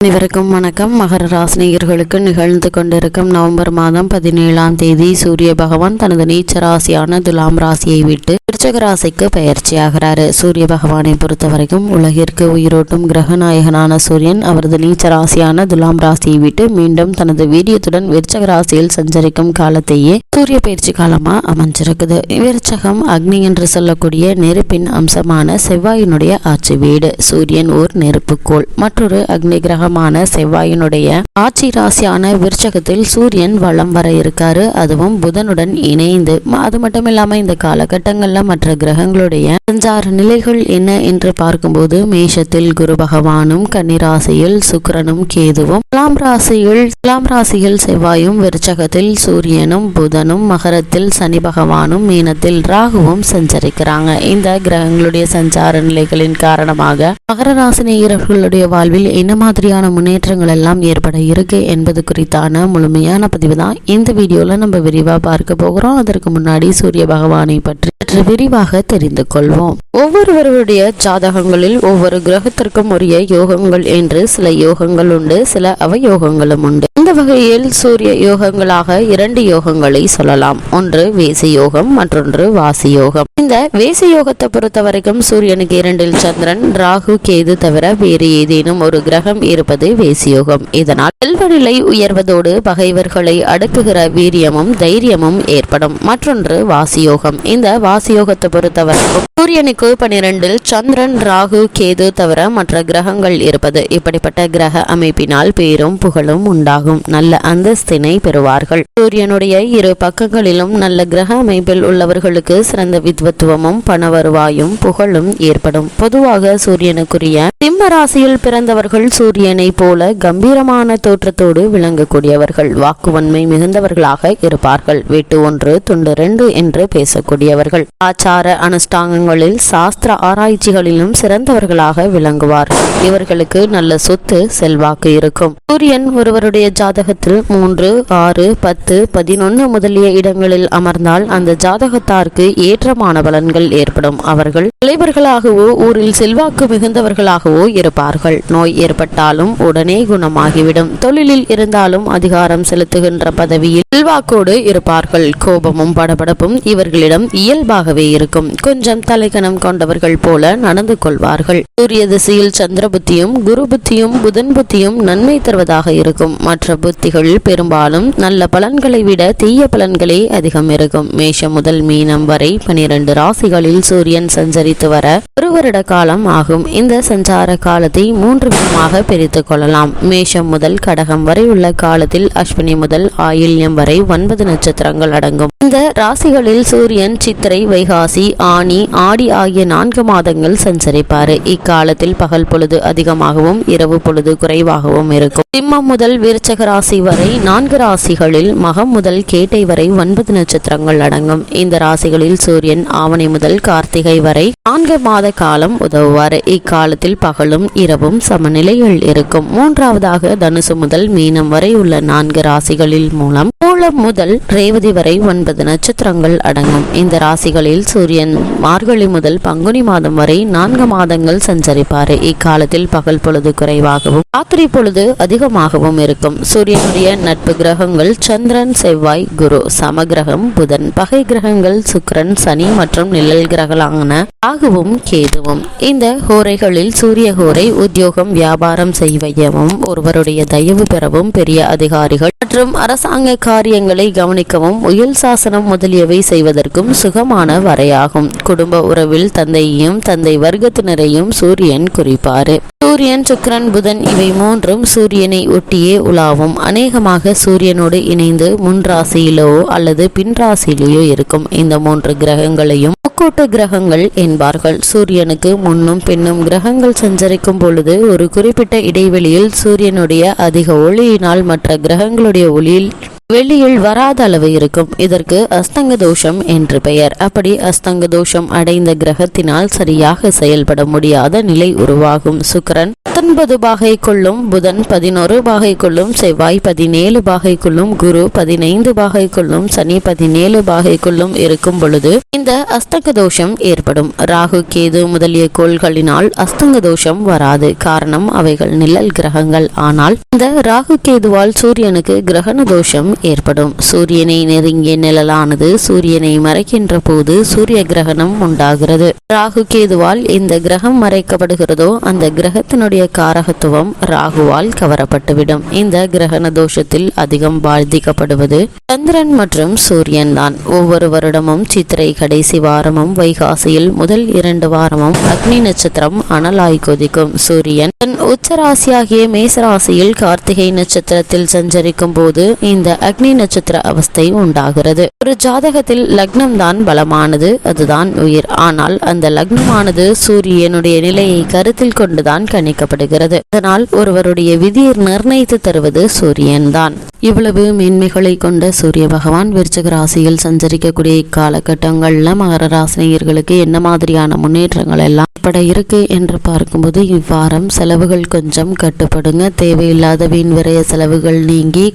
அனைவருக்கும் வணக்கம். மகர ராசினியர்களுக்கு நிகழ்ந்து கொண்டிருக்கும் நவம்பர் மாதம் பதினேழாம் தேதி சூரிய பகவான் தனது நீச்ச ராசியான துலாம் ராசியை விட்டு விருச்சக ராசிக்கு பயிற்சியாகிறாரு சூரிய பகவானை பொறுத்த வரைக்கும் உலகிற்கு உயிரோட்டும் கிரகநாயகனான சூரியன் அவரது நீச்ச ராசியான துலாம் ராசியை விட்டு மீண்டும் தனது வீரியத்துடன் விருச்சக ராசியில் சஞ்சரிக்கும் காலத்தையே சூரிய பயிற்சி காலமா அமைஞ்சிருக்குது. விருச்சகம் அக்னி என்று சொல்லக்கூடிய நெருப்பின் அம்சமான செவ்வாயினுடைய ஆட்சி வீடு. சூரியன் ஓர் நெருப்புக்கோள். மற்றொரு அக்னி கிரகம் கிரகமான செவ்வாயினுடைய ஆட்சி ராசியான விருச்சகத்தில் சூரியன் வளம் வர இருக்காரு. அதுவும் புதனுடன் இணைந்து. அது மட்டும் இல்லாம இந்த காலகட்டங்கள்ல மற்ற கிரகங்களுடைய சஞ்சார நிலைகள் என்ன என்று பார்க்கும்போது மேஷத்தில் குரு பகவானும் கன்னிராசியில் சுக்கரனும் கேதுவும் துலாம் ராசியில் துலாம் ராசியில் செவ்வாயும் விருச்சகத்தில் சூரியனும் புதனும் மகரத்தில் சனி பகவானும் மீனத்தில் ராகுவும் சஞ்சரிக்கிறாங்க. இந்த கிரகங்களுடைய சஞ்சார நிலைகளின் காரணமாக மகர ராசினியர்களுடைய வாழ்வில் என்ன மாதிரியான முன்னேற்றங்கள் எல்லாம் ஏற்பட இருக்கு என்பது குறித்தான முழுமையான பதிவு தான் இந்த வீடியோவில் நம்ம விரிவா பார்க்க போகிறோம். அதற்கு முன்னாடி சூரிய பகவானை பற்றி சற்று விரிவாக தெரிந்து கொள்வோம். ஒவ்வொருவருடைய ஜாதகங்களில் ஒவ்வொரு கிரகத்திற்கும் உரிய யோகங்கள் என்று சில யோகங்கள் உண்டு சில அவயோகங்களும் உண்டு. இந்த வகையில் சூரிய யோகங்களாக இரண்டு யோகங்களை சொல்லலாம். ஒன்று வேசி யோகம் மற்றொன்று வாசி யோகம். இந்த வேசி யோகத்தை பொறுத்த வரைக்கும் சூரியனுக்கு இரண்டில் சந்திரன் ராகு கேது தவிர வேறு ஏதேனும் ஒரு கிரகம் இருப்பது வேசி யோகம். இதனால் செல்வநிலை உயர்வதோடு பகைவர்களை அடக்குகிற வீரியமும் தைரியமும் ஏற்படும். மற்றொன்று வாசியோகம் இந்த வாசியோகத்தை பொறுத்த வரைக்கும் சூரியனுக்கு பனிரெண்டில் சந்திரன் ராகு கேது தவிர மற்ற கிரகங்கள் இருப்பது. இப்படிப்பட்ட கிரக அமைப்பினால் பேரும் புகழும் உண்டாகும். நல்ல அந்தஸ்தினை பெறுவார்கள். சூரியனுடைய இரு பக்கங்களிலும் நல்ல கிரக அமைப்பில் உள்ளவர்களுக்கு சிறந்த வித்வத்துவமும் பண வருவாயும் புகழும் ஏற்படும். பொதுவாக சூரியனுக்குரிய சிம்ம ராசியில் பிறந்தவர்கள் சூரியனை போல கம்பீரமான தோற்றத்தோடு விளங்கக்கூடியவர்கள் வாக்குவன்மை மிகுந்தவர்களாக இருப்பார்கள். வீட்டு ஒன்று துண்டு ரெண்டு என்று பேசக்கூடியவர்கள். ஆச்சார அனுஷ்டாங்கங்களில் சாஸ்திர ஆராய்ச்சிகளிலும் சிறந்தவர்களாக விளங்குவார். இவர்களுக்கு நல்ல சொத்து செல்வாக்கு இருக்கும். சூரியன் ஒருவருடைய ஜாதகத்தில் மூன்று ஆறு பத்து பதினொன்று முதலிய இடங்களில் அமர்ந்தால் அந்த ஜாதகத்தாருக்கு ஏற்றமான பலன்கள் ஏற்படும். அவர்கள் தலைவர்களாகவோ ஊரில் செல்வாக்கு மிகுந்தவர்களாகவோ இருப்பார்கள். நோய் ஏற்பட்டாலும் உடனே குணமாகிவிடும். தொழிலில் இருந்தாலும் அதிகாரம் செலுத்துகின்ற பதவியில் செல்வாக்கோடு இருப்பார்கள். கோபமும் படபடப்பும் இவர்களிடம் இயல்பாகவே இருக்கும். கொஞ்சம் தலைக்கணம் கொண்டவர்கள் போல நடந்து கொள்வார்கள். சூரிய திசையில் சந்திர புத்தியும் குரு புத்தியும் புதன் புத்தியும் நன்மை தருவதாக இருக்கும். மற்ற புத்திகள் பெரும்பாலும் நல்ல பலன்களை விட தீய பலன்களே அதிகம் இருக்கும். மேஷம் முதல் மீனம் வரை பனிரெண்டு ராசிகளில் சூரியன் சஞ்சரித்து வர ஒரு வருட காலம் ஆகும். இந்த சஞ்சார காலத்தை மூன்று விதமாக பிரித்து கொள்ளலாம். மேஷம் முதல் கடகம் வரை உள்ள காலத்தில் அஸ்வினி முதல் ஆயில்யம் வரை ஒன்பது நட்சத்திரங்கள் அடங்கும். இந்த ராசிகளில் சூரியன் சித்திரை வைகாசி ஆனி ஆடி ஆகிய நான்கு மாதங்கள் சஞ்சரிப்பார். இக்காலத்தில் பகல் பொழுது அதிகமாகவும் இரவு பொழுது குறைவாகவும் இருக்கும். சிம்மம் முதல் விருச்சக ராசி வரை நான்கு ராசிகளில் மகம் முதல் கேட்டை வரை ஒன்பது நட்சத்திரங்கள் அடங்கும். இந்த ராசிகளில் சூரியன் ஆவணி முதல் கார்த்திகை வரை நான்கு மாத காலம் உதவுவார். இக்காலத்தில் பகலும் இரவும் சமநிலையில் இருக்கும். மூன்றாவதாக தனுசு முதல் மீனம் வரை உள்ள நான்கு ராசிகளில் மூலம் மூலம் முதல் ரேவதி வரை ஒன்பது நட்சத்திரங்கள் அடங்கும். இந்த ராசிகளில் சூரியன் மார்கழி முதல் பங்குனி மாதம் வரை நான்கு மாதங்கள் சஞ்சரிப்பார். இக்காலத்தில் பகல் பொழுது குறைவாகவும் ராத்திரி பொழுது அதிகமாகவும் இருக்கும். சூரியனுடைய நட்பு கிரகங்கள் சந்திரன் செவ்வாய் குரு சமகிரகம் புதன் பகை கிரகங்கள் சுக்கரன் சனி மற்றும் நிழல் கிரகங்களான ராகுவும் கேதுவும். இந்த ஹோரைகளில் சூரிய ஹோரை உத்தியோகம் வியாபாரம் செய்யவும் ஒருவருடைய தயவு பெறவும் பெரிய அதிகாரிகள் மற்றும் அரசாங்க காரியங்களை கவனிக்கவும் உயல் சாசனம் முதலியவை செய்வதற்கும் சுகமான வரையாகும். குடும்ப உறவில் தந்தையையும் தந்தை வர்க்கத்தினரையும் சூரியன் குறிப்பாரு. சூரியன் சுக்கரன் புதன் இவை மூன்றும் சூரியனை ஒட்டியே உலாவும். அநேகமாக சூரியனோடு இணைந்து முன் ராசியிலோ அல்லது பின் ராசியிலேயோ இருக்கும். இந்த மூன்று கிரகங்களையும் முக்கூட்டு கிரகங்கள் என்பார்கள். சூரியனுக்கு முன்னும் பின்னும் கிரகங்கள் சஞ்சரிக்கும் பொழுது ஒரு குறிப்பிட்ட இடைவெளியில் சூரியனுடைய அதிக ஒளியினால் மற்ற கிரகங்களுடைய ஒளியில் வெளியில் வராத அளவு இருக்கும். இதற்கு அஸ்தங்க தோஷம் என்று பெயர். அப்படி அஸ்தங்க தோஷம் அடைந்த கிரகத்தினால் சரியாக செயல்பட முடியாத நிலை உருவாகும். சுக்கிரன் பத்தொன்பது பாகை கொள்ளும் புதன் பதினோரு பாகை கொள்ளும் செவ்வாய் பதினேழு பாகை கொள்ளும் குரு பதினைந்து பாகை கொள்ளும் சனி பதினேழு பாகை கொள்ளும் இருக்கும் பொழுது இந்த அஸ்தங்க தோஷம் ஏற்படும். ராகு கேது முதலிய கோள்களினால் அஸ்தங்க தோஷம் வராது. காரணம் அவைகள் நிழல் கிரகங்கள். ஆனால் இந்த ராகு கேதுவால் சூரியனுக்கு கிரகண தோஷம் ஏற்படும். சூரியனை நெருங்கிய நிழலானது சூரியனை மறைக்கின்ற போது சூரிய கிரகணம் உண்டாகிறது. ராகு கேதுவால் இந்த கிரகம் மறைக்கப்படுகிறதோ அந்த கிரகத்தினுடைய காரகத்துவம் ராகுவால் கவரப்பட்டுவிடும். இந்த கிரகண தோஷத்தில் அதிகம் பாதிக்கப்படுவது சந்திரன் மற்றும் சூரியன் தான். ஒவ்வொரு வருடமும் சித்திரை கடைசி வாரமும் வைகாசியில் முதல் இரண்டு வாரமும் அக்னி நட்சத்திரம் அனலாய் கொதிக்கும். சூரியன் தன் உச்சராசியாகிய மேசராசியில் கார்த்திகை நட்சத்திரத்தில் சஞ்சரிக்கும் போது இந்த அக்னி நட்சத்திர அவஸ்தை உண்டாகிறது. ஒரு ஜாதகத்தில் லக்னம் தான் பலமானது அதுதான் உயிர். ஆனால் அந்த லக்னமானது சூரியனுடைய நிலையை கருத்தில் கொண்டுதான் கணிக்கப்படுகிறது. அதனால் ஒருவருடைய விதியை நிர்ணயித்து தருவது சூரியன் தான். இவ்வளவு மேன்மைகளை கொண்ட சூரிய பகவான் விருச்சக ராசியில் சஞ்சரிக்கக்கூடிய இக்காலகட்டங்கள்ல மகர ராசினியர்களுக்கு என்ன மாதிரியான முன்னேற்றங்கள் எல்லாம் ஏற்பட இருக்கு என்று பார்க்கும்போது இவ்வாரம் செலவுகள் கொஞ்சம் கட்டுப்படுங்க. தேவையில்லாத வீண் விரைய செலவுகள் நீங்கி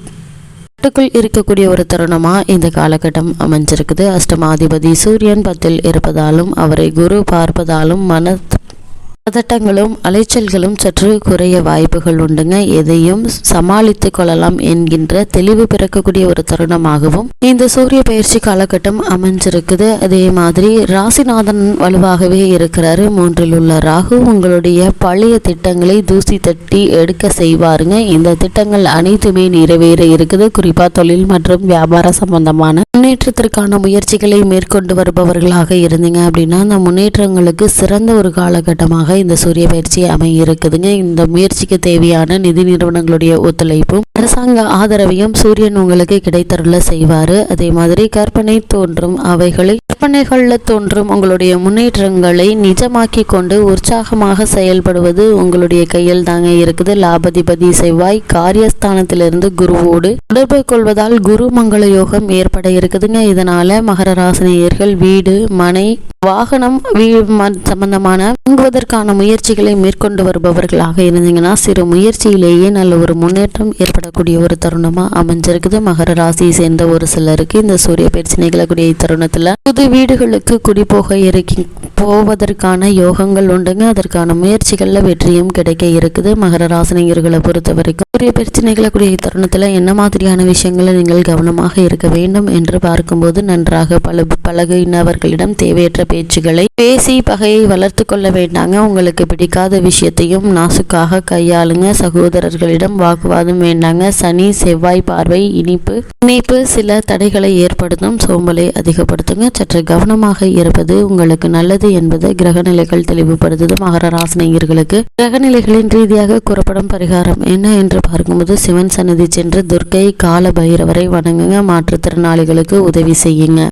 கட்டுக்குள் இருக்கக்கூடிய ஒரு தருணமா இந்த காலகட்டம் அமைஞ்சிருக்குது. அஷ்டமாதிபதி சூரியன் பத்தில் இருப்பதாலும் அவரை குரு பார்ப்பதாலும் மன பதட்டங்களும் அலைச்சல்களும் சற்று குறைய வாய்ப்புகள் உண்டுங்க. எதையும் சமாளித்து கொள்ளலாம் என்கின்ற தெளிவு பிறக்கக்கூடிய ஒரு தருணமாகவும் இந்த சூரிய பயிற்சி காலகட்டம் அமைஞ்சிருக்குது. அதே மாதிரி ராசிநாதன் வலுவாகவே இருக்கிறாரு. மூன்றில் உள்ள ராகு உங்களுடைய பழைய திட்டங்களை தூசி தட்டி எடுக்க செய்வாருங்க. இந்த திட்டங்கள் அனைத்துமே நிறைவேற இருக்குது. குறிப்பா தொழில் மற்றும் வியாபார சம்பந்தமான முன்னேற்றத்திற்கான முயற்சிகளை மேற்கொண்டு வருபவர்களாக இருந்தீங்க அப்படின்னா அந்த முன்னேற்றங்களுக்கு சிறந்த ஒரு காலகட்டமாக இந்த சூரிய பயிற்சி அமைய இருக்குதுங்க இந்த முயற்சிக்கு தேவையான நிதி நிறுவனங்களுடைய ஒத்துழைப்பும் அரசாங்க ஆதரவையும் சூரியன் உங்களுக்கு கிடைத்தருள செய்வாரு. அதே மாதிரி கற்பனை தோன்றும் அவைகளை கற்பனைகளில் தோன்றும் உங்களுடைய முன்னேற்றங்களை நிஜமாக்கி கொண்டு உற்சாகமாக செயல்படுவது உங்களுடைய கையில் தாங்க இருக்குது. லாபதிபதி செவ்வாய் காரியஸ்தானத்திலிருந்து குருவோடு தொடர்பு கொள்வதால் குரு மங்கள யோகம் ஏற்பட இருக்குதுங்க. இதனால மகர ராசினியர்கள் வீடு மனை வாகனம் வீ சம்பந்தமான வாங்குவதற்கான முயற்சிகளை மேற்கொண்டு வருபவர்களாக இருந்தீங்கன்னா சிறு முயற்சியிலேயே நல்ல ஒரு முன்னேற்றம் ஏற்படக்கூடிய ஒரு தருணமா அமைஞ்சிருக்குது. மகர ராசியை சேர்ந்த ஒரு சிலருக்கு இந்த சூரிய பயிற்சி நிகழக்கூடிய தருணத்துல புது வீடுகளுக்கு குடிபோக இருக்கி போவதற்கான யோகங்கள் உண்டுங்க. அதற்கான முயற்சிகளில் வெற்றியும் கிடைக்க இருக்குது. மகர ராசினியர்களை பொறுத்த வரைக்கும் சூரிய பிரச்சனைகளை கூடிய தருணத்தில் என்ன மாதிரியான விஷயங்களை நீங்கள் கவனமாக இருக்க வேண்டும் என்று பார்க்கும்போது நன்றாக பல பழகினவர்களிடம் தேவையற்ற பேச்சுகளை பேசி பகையை வளர்த்து கொள்ள வேண்டாங்க. உங்களுக்கு பிடிக்காத விஷயத்தையும் நாசுக்காக கையாளுங்க. சகோதரர்களிடம் வாக்குவாதம் வேண்டாங்க. சனி செவ்வாய் பார்வை இனிப்பு இனிப்பு சில தடைகளை ஏற்படுத்தும். சோம்பலை அதிகப்படுத்துங்க. சற்று சற்று கவனமாக இருப்பது உங்களுக்கு நல்லது என்பது கிரகநிலைகள் தெளிவுபடுத்துது. மகர ராசினியர்களுக்கு கிரகநிலைகளின் ரீதியாக கூறப்படும் பரிகாரம் என்ன என்று பார்க்கும்போது சிவன் சன்னதி சென்று துர்க்கை கால பைரவரை வணங்குங்க. மாற்றுத்திறனாளிகளுக்கு உதவி செய்யுங்க.